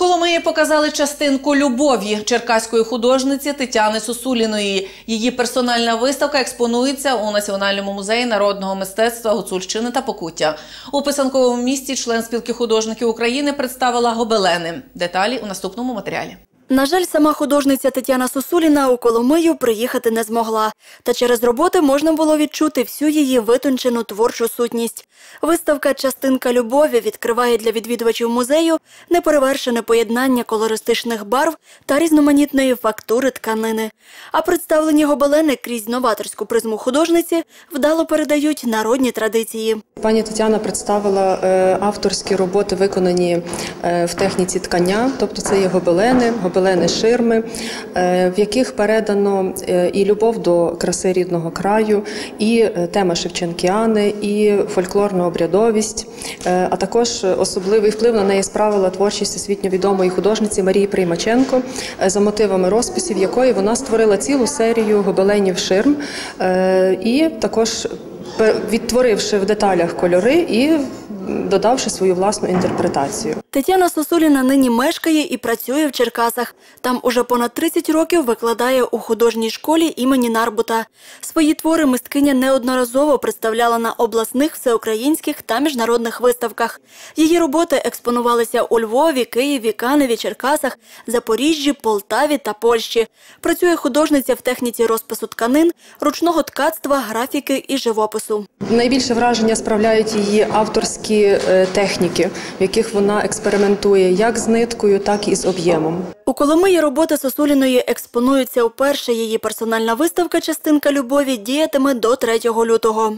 Коломиї показали частинку любові черкаської художниці Тетяни Сосуліної. Її персональна виставка експонується у Національному музеї народного мистецтва Гуцульщини та Покуття. У писанковому місті член спілки художників України представила гобелени. Деталі у наступному матеріалі. На жаль, сама художниця Тетяна Сосуліна у Коломию приїхати не змогла. Та через роботи можна було відчути всю її витончену творчу сутність. Виставка Частинка любові відкриває для відвідувачів музею неперевершене поєднання колористичних барв та різноманітної фактури тканини. А представлені гобелени крізь новаторську призму художниці вдало передають народні традиції. Пані Тетяна представила е, авторські роботи, виконані е, в техніці ткання, тобто це є гобелени, гобелени ширми, е, в яких передано е, і любов до краси рідного краю, і е, тема Шевченкіани, і фольклорна обрядовість, а також особливий вплив на неї справила творчість всесвітньо відомої художниці Марії Приймаченко, за мотивами розписів якої вона створила цілу серію гобеленів ширм і також відтворивши в деталях кольори і додавши свою власну інтерпретацію. Тетяна Сосуліна нині мешкає і працює в Черкасах. Там уже понад 30 років викладає у художній школі імені Нарбута. Свої твори мисткиня неодноразово представляла на обласних, всеукраїнських та міжнародних виставках. Її роботи експонувалися у Львові, Києві, Каневі, Черкасах, Запоріжжі, Полтаві та Польщі. Працює художниця в техніці розпису тканин, ручного ткацтва, графіки і живопису. Найбільше враження справляють її авторські е, техніки, в яких вона експериментує як з ниткою, так і з об'ємом. У Коломиї роботи Сосуліної експонуються вперше. Її персональна виставка «Частинка любові» діятиме до 3 лютого.